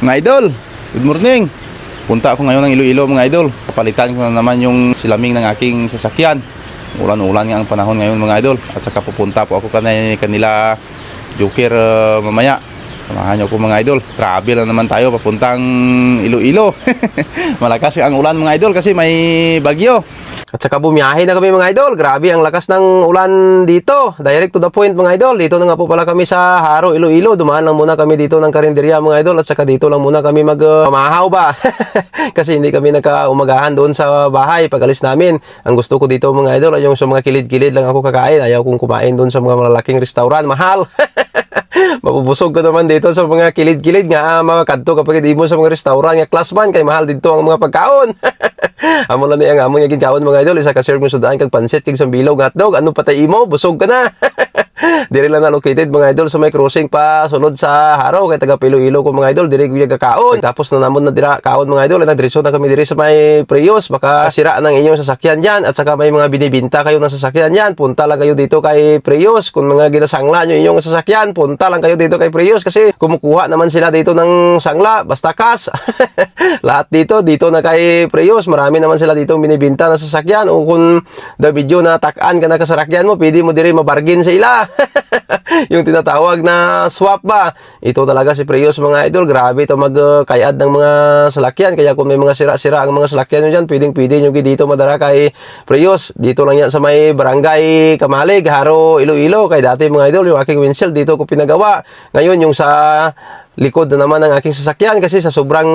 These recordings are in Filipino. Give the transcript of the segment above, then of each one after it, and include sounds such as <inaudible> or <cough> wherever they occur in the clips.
Mga idol, good morning. Punta ako ngayon ng Iloilo mga idol. Kapalitan ko na naman yung silaming ng aking sasakyan. Ulan-ulan nga ang panahon ngayon mga idol. At saka pupunta po ako kanay kanila Joker uh, mamaya. Samahan niyo po mga idol. Grabe na naman tayo papuntang Iloilo. <laughs> Malakas ang ulan mga idol kasi may bagyo. At saka bumiyahe na kami mga idol. Grabe ang lakas ng ulan dito. Direct to the point mga idol. Dito na nga po pala kami sa Haro, Iloilo. Dumaan lang muna kami dito ng karinderya mga idol. At saka dito lang muna kami mag uh, ba. <laughs> Kasi hindi kami nakaumagahan doon sa bahay pag alis namin. Ang gusto ko dito mga idol ay yung sa mga kilid-kilid lang ako kakain. Ayaw kong kumain doon sa mga malalaking restaurant. Mahal. <laughs> <laughs> Mapupusog ka naman dito sa mga kilid-kilid nga ah, mga kadto kapag di mo sa mga restaurant nga class man kay mahal dito ang mga pagkaon. <laughs> Amo lang ni ang among yung gikaon mga idol isa ka serve mo sudaan kag pansit kag sambilog hotdog ano patay imo busog ka na. <laughs> <laughs> Diri lang na located mga idol sa may crossing pa sunod sa Haro kay taga Iloilo ko mga idol diri kuya kaon. Tapos na namon na dira kaon mga idol na diretso na kami diri sa may Prius baka sira ng inyong sasakyan diyan at saka may mga binibinta kayo ng sasakyan diyan punta lang kayo dito kay Prius kung mga ginasangla nyo inyong sasakyan punta lang kayo dito kay Prius kasi kumukuha naman sila dito ng sangla basta kas. <laughs> Lahat dito dito na kay Prius marami naman sila dito binibinta na sasakyan o kung the video na takan ka na kasasakyan mo pwede mo diri mabargain sa ila. <laughs> yung tinatawag na swap ba. Ito talaga si Prius mga idol. Grabe ito magkayad ng mga salakyan. Kaya kung may mga sira-sira ang mga salakyan nyo dyan, pwedeng pwede nyo dito madara kay Prius. Dito lang yan sa may barangay Kamalig, Haro, Iloilo. Kay dati mga idol, yung aking windshield dito ko pinagawa. Ngayon yung sa likod na naman ng aking sasakyan kasi sa sobrang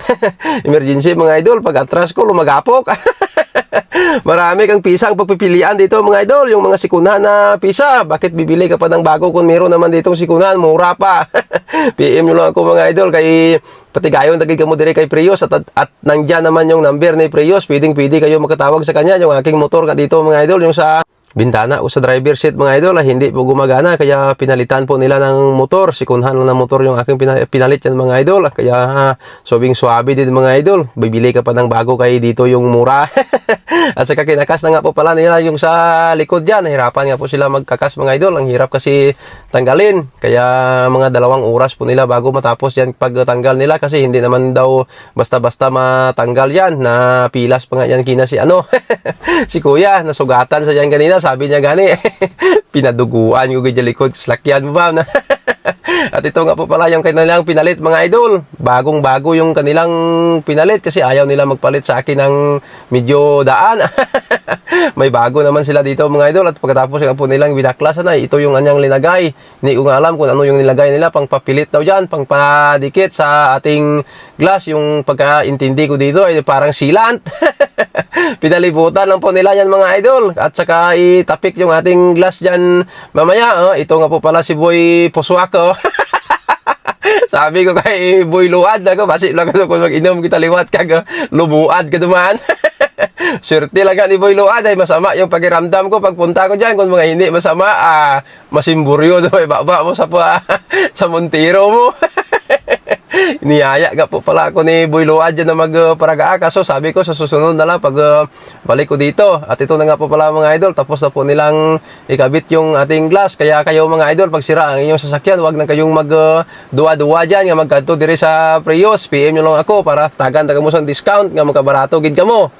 <laughs> emergency mga idol, pag atras ko lumagapok. <laughs> <laughs> Marami kang pisang pagpipilian dito mga idol, yung mga sikunan na pisa. Bakit bibili ka pa ng bago kung meron naman ditong sikunan, mura pa. <laughs> PM nyo lang ako mga idol. Kay pati gayon tagig ka mo dire kay Prius. At, at, at nandyan naman yung number ni Prius, pwedeng pwede kayo makatawag sa kanya, yung aking motor ka dito mga idol, yung sa bintana o sa driver seat mga idol ah, hindi po gumagana kaya pinalitan po nila ng motor. Sikunhan lang ng motor yung aking pina- pinalit yan mga idol ah, kaya ah, sobing swabe din mga idol. Bibili ka pa ng bago kay dito yung mura. <laughs> At saka kinakas na nga po pala nila yung sa likod dyan. Nahirapan nga po sila magkakas mga idol. Ang hirap kasi tanggalin. Kaya mga dalawang oras po nila bago matapos yan pagtanggal nila kasi hindi naman daw basta-basta matanggal yan. Na pilas pa nga yan kina si ano <laughs> si kuya. Nasugatan sa yan kanina sabi niya gani <laughs> pinaduguan ko gadya likod slakyan mo ba <laughs> at ito nga po pala yung kanilang pinalit mga idol. Bagong bago yung kanilang pinalit kasi ayaw nila magpalit sa akin ng medyo daan. <laughs> May bago naman sila dito mga idol. At pagkatapos nga po nilang binaklasan ay ito yung anyang linagay. Hindi ko nga alam kung ano yung nilagay nila. Pang papilit daw dyan pang padikit sa ating glass. Yung pagkaintindi ko dito ay parang silant <laughs> pinalibutan lang po nila yan mga idol. At saka itapik yung ating glass dyan mamaya. Oh, ito nga po pala si Boy Poswako <laughs> <laughs> sabi ko kay Boy Luad ako basi lang ako kung mag-inom kita liwat kag lumuad ka duman. <laughs> Swerte lang ni Boy Luad ay masama yung pakiramdam ko pagpunta ko diyan kung mga hindi masama ah masimburyo <laughs> do baba mo sa pa, sa Montero mo niyaya ga po pala ako ni Boy Luad dyan na magparagaa kaso sabi ko sa susunod na lang pag uh, balik ko dito. At ito na nga po pala mga idol tapos na po nilang ikabit yung ating glass. Kaya kayo mga idol pag sira ang inyong sasakyan wag na kayong mag uh, dyan nga magkanto dire sa Prius. PM nyo lang ako para tagan taga mo sa discount nga magkabarato gid ka mo